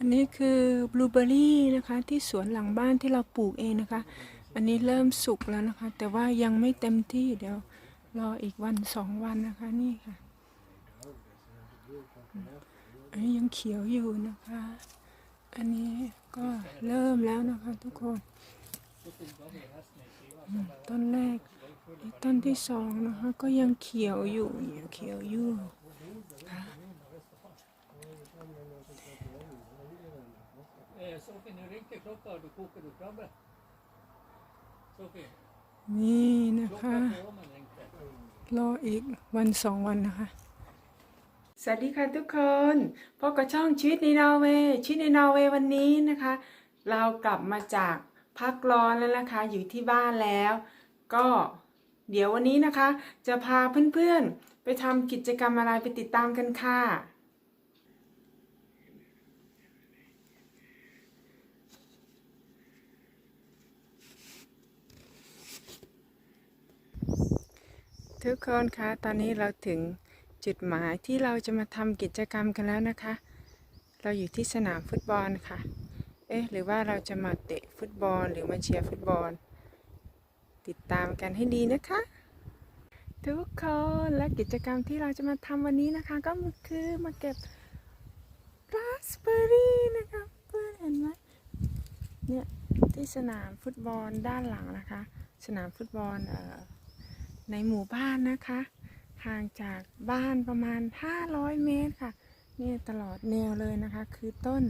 อันนี้คือบลูเบอรี่นะคะที่สวนหลังบ้านที่เราปลูกเองนะคะ อันนี้เริ่มสุกแล้วนะคะ แต่ว่ายังไม่เต็มที่เดี๋ยวรออีกวันสองวันนะคะนี่ค่ะอันนี้ยังเขียวอยู่นะคะ อันนี้ก็เริ่มแล้วนะคะทุกคนต้นแรกต้นที่สองนะคะก็ยังเขียวอยู่เนี่ยเขียวอยู่ นี่นะคะ klockan på men ringde. รออีกวันสองวันนะคะ สวัสดีค่ะทุกคนพบกับช่องชีวิตในนอร์เวย์ชีวิตในนอร์เวย์วันนี้นะคะ เรากลับมาจากพักร้อนแล้วนะคะ อยู่ที่บ้านแล้ว ก็เดี๋ยววันนี้นะคะ จะพาเพื่อนๆ ไปทำกิจกรรมอะไรไปติดตามกันค่ะ ทุกคนคะตอนนี้เราถึงจุดหมายที่เราจะมาทำกิจกรรมกันแล้วนะคะ เราอยู่ที่สนามฟุตบอลค่ะ เอ๊ะหรือว่าเราจะมาเตะฟุตบอลหรือมาเชียร์ฟุตบอล ติดตามกันให้ดีนะคะ ทุกคนและกิจกรรมที่เราจะมาทำวันนี้นะคะ ก็คือมาเก็บราสเบอร์รี่นะคะเพื่อนเห็นไหมเนี่ยที่สนามฟุตบอลด้านหลังนะคะ สนามฟุตบอลเอ่อ ในหมู่บ้านนะคะห่างจากบ้านประมาณ 500 เมตรค่ะนี่ตลอดแนวเลยนะคะ คือต้น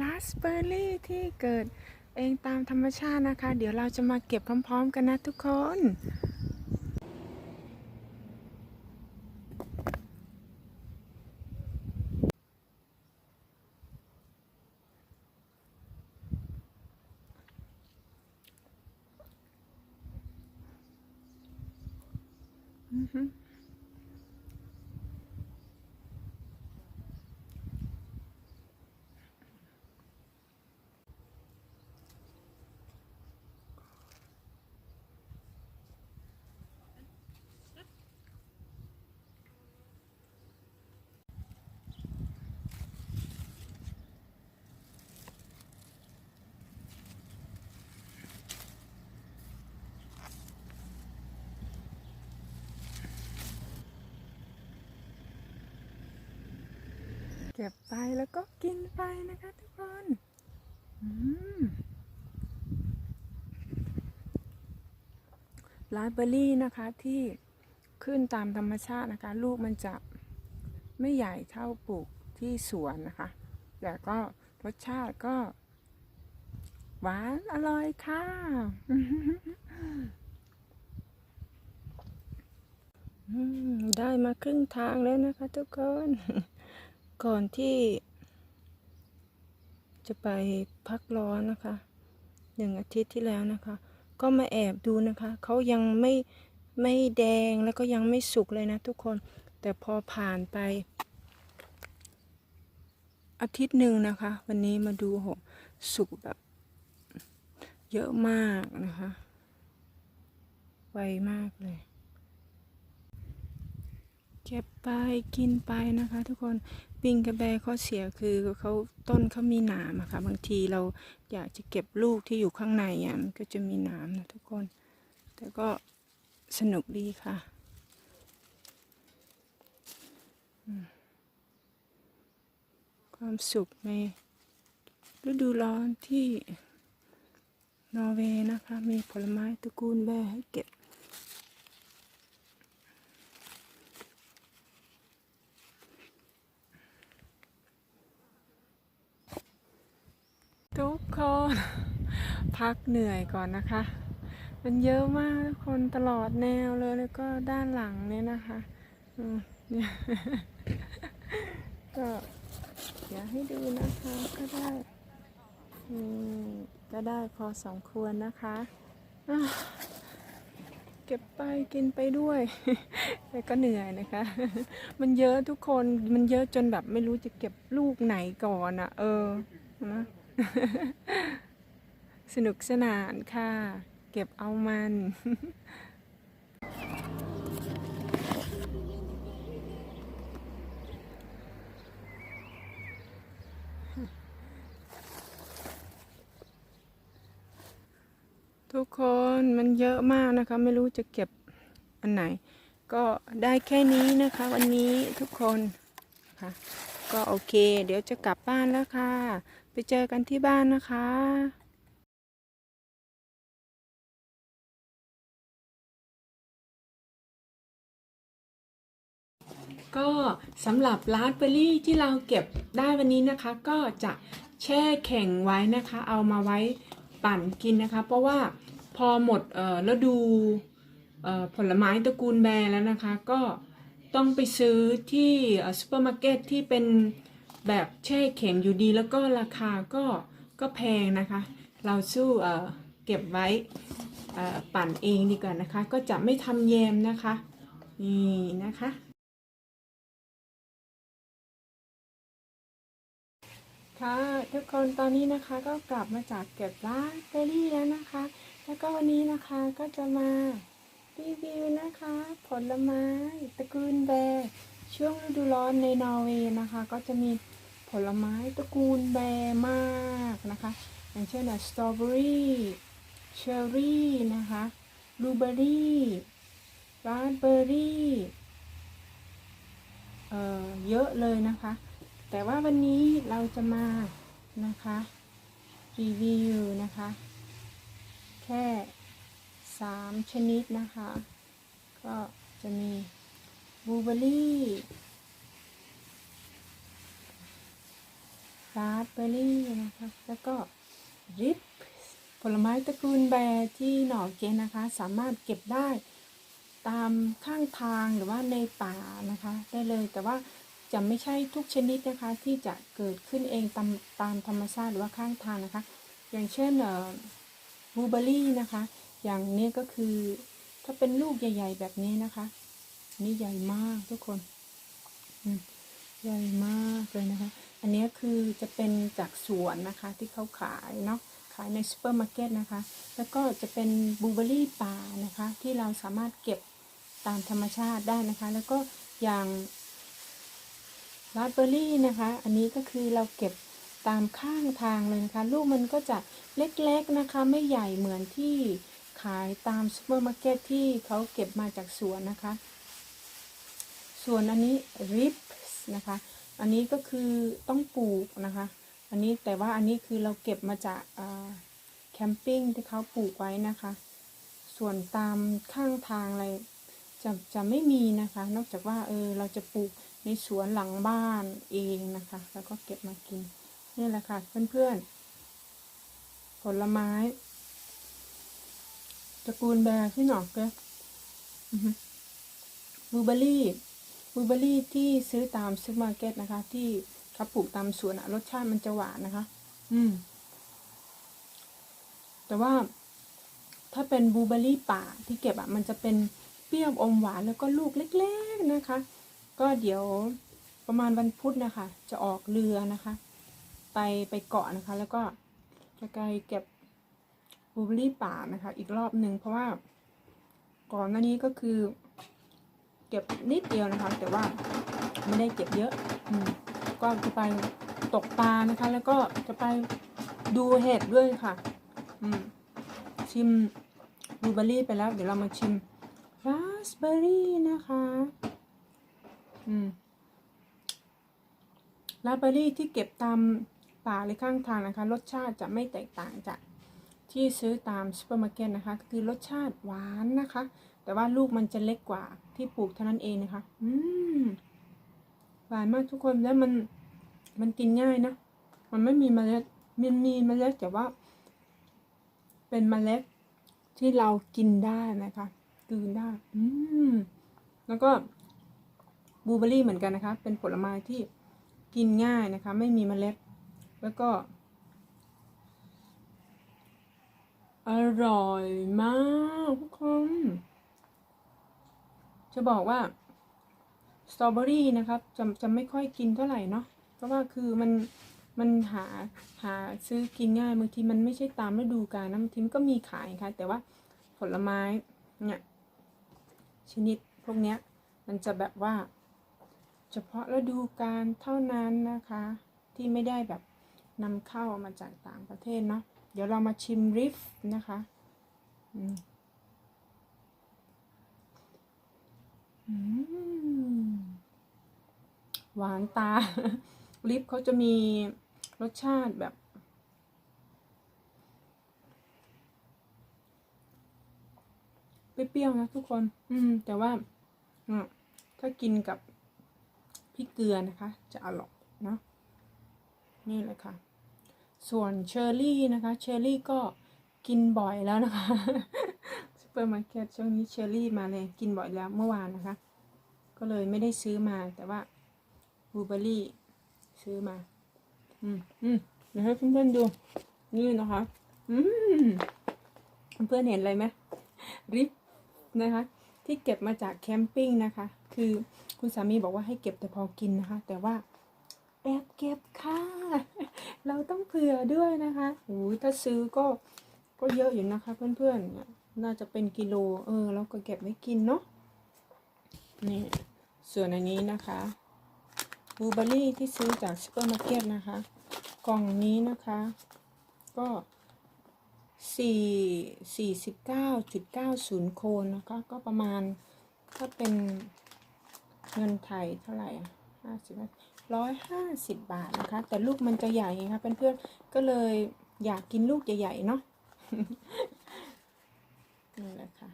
ราสเบอร์รี่ที่เกิดเองตามธรรมชาตินะคะ เดี๋ยวเราจะมาเก็บพร้อม ๆ กันนะทุกคน อื ก็บไปแล้วก็กินไปนะคะทุกคนอืมราสเบอร์รี่นะคะที่ขึ้นตามธรรมชาตินะคะ ลูกมันจะไม่ใหญ่เท่าปลูกที่สวนนะคะ แต่ก็รสชาติก็ หวานอร่อยค่ะได้มาครึ่งทางแล้วนะคะทุกคน ก่อนที่ จะไปพักร้อนนะคะหนึ่งอาทิตย์ที่แล้วนะคะ ก็มาแอบดูนะคะ เขายังไม่ไม่แดงแล้วก็ยังไม่สุกเลยนะทุกคน แต่พอผ่านไป อาทิตย์หนึ่งนะคะ วันนี้มาดูโหสุกแบบ เยอะมากนะคะ ไวมากเลย ก็บไปกินไปนะคะ ทุกคนปิงกระแบข้อเสียคือเขาต้นเขามีหนามอะค่ะบางทีเราอยากจะเก็บลูกที่อยู่ข้างในอะมันก็จะมีหนามนะทุกคน แต่ก็สนุกดีค่ะความสุขในฤดูร้อนที่นอร์เวย์นะคะ มีผลไม้ตระกูลแบให้เก็บ ทุกคน พักเหนื่อยก่อนนะคะ มันเยอะมากคนตลอดแนวเลยแล้วก็ด้านหลังเนี่ยนะคะก็เดี๋ยวให้ดูนะคะก็ได้อืมก็ได้พอสมควรนะคะอะเก็บไปกินไปด้วย แต่ก็เหนื่อยนะคะ มันเยอะทุกคนมันเยอะจนแบบไม่รู้จะเก็บลูกไหนก่อนอะ่ะ เออนะ สนุกสนานค่ะ เก็บเอามันทุกคนมันเยอะมากนะคะ ไม่รู้จะเก็บอันไหน ก็ได้แค่นี้นะคะ วันนี้ทุกคนค่ะก็โอเค เดี๋ยวจะกลับบ้านแล้วค่ะ ไปเจอกันที่บ้านนะคะ ก็สำหรับราสเบอร์รี่ที่เราเก็บได้วันนี้นะคะ ก็จะแช่แข็งไว้นะคะ เอามาไว้ปั่นกินนะคะ เพราะว่าพอหมดฤดูผลไม้ตระกูลแบร์แล้วนะคะ ก็ต้องไปซื้อที่ซูเปอร์มาร์เก็ตที่เป็นแบบแช่แข็งอยู่ดี แล้วก็ราคาก็ก็แพงนะคะ เราสู้เก็บไว้ปั่นเองดีกว่านะคะ ก็จะไม่ทำแยมนะคะ นี่นะคะ ค่ะทุกคนตอนนี้นะคะก็กลับมาจากเก็บร้านเบอรี่แล้วนะคะ แล้วก็วันนี้นะคะก็จะมารีวิวนะคะ ผลไม้ตระกูลแบร์ช่วงฤดูร้อนในนอร์เวย์นะคะ ก็จะมีผลไม้ตระกูลแบร์มากนะคะ อย่างเช่นสตรอเบอรี่เชอร์รี่นะคะบลูเบอรี่ราสเบอร์รี่เอ่อเยอะเลยนะคะ แต่ว่าวันนี้เราจะมานะคะ รีวิวนะคะ แค่ 3 ชนิดนะคะ ก็จะมีบลูเบอรี่ราสเบอร์รี่นะคะ แล้วก็ริปผลไม้ตระกูลแบร์ที่หน่อเกนนะคะ สามารถเก็บได้ตามข้างทางหรือว่าในป่านะคะ ได้เลยแต่ว่า จะไม่ใช่ทุกชนิดนะคะที่จะเกิดขึ้นเองตามตามธรรมชาติหรือว่าข้างทางนะคะ อย่างเช่นเอ่อบลูเบอรี่นะคะ อย่างนี้ก็คือถ้าเป็นลูกใหญ่ ๆ แบบนี้นะคะ นี่ใหญ่มากทุกคนใหญ่มากเลยนะคะ อันนี้คือจะเป็นจากสวนนะคะที่เขาขายเนาะขายในซูเปอร์มาร์เก็ตนะคะ แล้วก็จะเป็นบลูเบอรี่ป่านะคะ ที่เราสามารถเก็บตามธรรมชาติได้นะคะ แล้วก็อย่าง ราสเบอร์รี่นะคะ อันนี้ก็คือเราเก็บตามข้างทางเลยนะคะ ลูกมันก็จะเล็กๆนะคะ ไม่ใหญ่เหมือนที่ขายตามซูเปอร์มาร์เก็ตที่เขาเก็บมาจากสวนนะคะ ส่วนอันนี้ริปนะคะ อันนี้ก็คือต้องปลูกนะคะ อันนี้แต่ว่าอันนี้คือเราเก็บมาจากแคมปิ้งที่เขาปลูกไว้นะคะ ส่วนตามข้างทางอะไรจะจะไม่มีนะคะ นอกจากว่าเออเราจะปลูก ในสวนหลังบ้านเองนะคะ แล้วก็เก็บมากิน นี่แหละค่ะเพื่อนๆ ผลไม้ตระกูลแบร์ที่หนอกเกบลูเบอรี่บลูเบอรี่ที่ซื้อตามซูเปอร์มาร์เก็ตนะคะ ที่เขาปลูกตามสวนรสชาติมันจะหวานนะคะ อืม แต่ว่าถ้าเป็นบลูเบอร์รี่ป่าที่เก็บอะมันจะเป็นเปรี้ยวอมหวานแล้วก็ลูกเล็ก ๆนะคะ ก็เดี๋ยวประมาณวันพุธนะคะ จะออกเรือนะคะ ไปไปเกาะนะคะ แล้วก็จะไปเก็บบลูเบอรี่ป่านะคะ อีกรอบหนึ่งเพราะว่าก่อนหน้านี้ก็คือ เก็บนิดเดียวนะคะ แต่ว่าไม่ได้เก็บเยอะอมก็จะไปตกปลานะคะ แล้วก็จะไปดูเห็ดด้วยค่ะ อืมชิมบลูเบอร์รี่ไปแล้ว เดี๋ยวเรามาชิมราสเบอร์รี่นะคะ อืมราเบอรี่ที่เก็บตามป่าหรือข้างทางนะคะ รสชาติจะไม่แตกต่างจากที่ซื้อตามซูเปอร์มาร์เก็ตนะคะ คือรสชาติหวานนะคะ แต่ว่าลูกมันจะเล็กกว่าที่ปลูกเท่านั้นเองนะคะ อืมหวานมากทุกคนแล้วมันมันกินง่ายนะ มันไม่มีเมล็ดมันมีเมล็ดแต่ว่า เป็นเมล็ดที่เรากินได้นะคะกลืนได้ อืมแล้วก็ บลูเบอรี่เหมือนกันนะคะ เป็นผลไม้ที่กินง่ายนะคะ ไม่มีเมล็ด แล้วก็ อร่อยมากทุกคนจะบอกว่าสตรอเบอรี่นะครับจะจะไม่ค่อยกินเท่าไหร่เนาะเพราะว่าคือมันมันหาหาซื้อกินง่ายบางทีมันไม่ใช่ตามฤดูกาลนะบางทีมันก็มีขายค่ะ แต่ว่าผลไม้เนี่ยชนิดพวกเนี้ยมันจะแบบว่า เฉพาะฤดูกาลเท่านั้นนะคะ ที่ไม่ได้แบบนำเข้ามาจากต่างประเทศเนาะเดี๋ยวเรามาชิมริฟนะคะอืมหวานตา ลิปเขาจะมีรสชาติแบบ เปรี้ยวๆนะทุกคน อืม แต่ว่า ถ้ากินกับ พริกเกลือนะคะ จะอร่อยเนาะนี่แหละค่ะ ส่วนเชอร์รี่นะคะเชอร์รี่ก็กินบ่อยแล้วนะคะซูเปอร์มาร์เก็ตช่วงนี้เชอร์รี่มาเลยกินบ่อยแล้วเมื่อวานนะคะ ก็เลยไม่ได้ซื้อมาแต่ว่าบลูเบอร์รี่ซื้อมา อืมอืมเดี๋ยวให้เพื่อนๆดู นี่นะคะ อืมเพื่อนๆเห็นอะไรไหมริบนะคะ ที่เก็บมาจากแคมปิ้งนะคะ คือ คุณสามีบอกว่าให้เก็บแต่พอกินนะคะ แต่ว่าแอบเก็บค่ะ เราต้องเผื่อด้วยนะคะโอ้ถ้าซื้อก็ก็เยอะอยู่นะคะ เพื่อนๆ น่าจะเป็นกิโล เออเราก็เก็บไว้กินเนาะ นี่ ส่วนอันนี้นะคะบลูเบอร์รี่ที่ซื้อจากซูเปอร์มาร์เก็ตนะคะ กล่องนี้นะคะ ก็สี่สี่สิบเก้าจุดเก้าศูนย์โคนนะคะ ก็ประมาณถ้าเป็น เงินไทยเท่าไหร่ห้าสิบร้อยห้าสิบบาทนะคะ แต่ลูกมันจะใหญ่ไงคะเพื่อนๆก็เลยอยากกินลูกใหญ่ๆเนาะนี่แหละค่ะ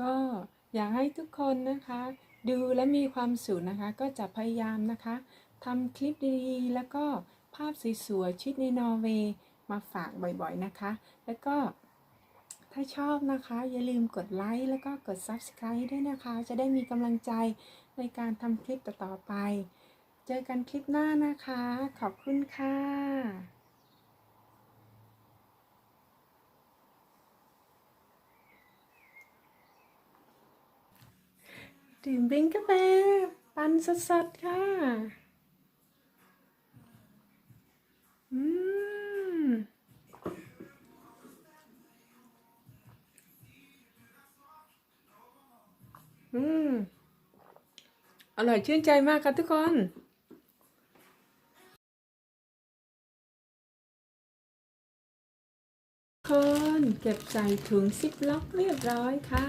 ก็อยากให้ทุกคนนะคะ ดูและมีความสุขนะคะ ก็จะพยายามนะคะทำคลิปดีๆ แล้วก็ภาพสวยๆชีวิตในนอร์เวย์มาฝากบ่อยๆนะคะ แล้วก็ ถ้าชอบนะคะ อย่าลืมกดไลค์แล้วก็กด Subscribe ด้วยนะคะ จะได้มีกำลังใจในการทำคลิปต่อๆไป เจอกันคลิปหน้านะคะ ขอบคุณค่ะดื่มบริงกาแฟปั่นสดๆค่ะ อืม อืม อร่อยชื่นใจมากค่ะทุกคนคนเก็บใส่ถุงซิปล็อกเรียบร้อยค่ะ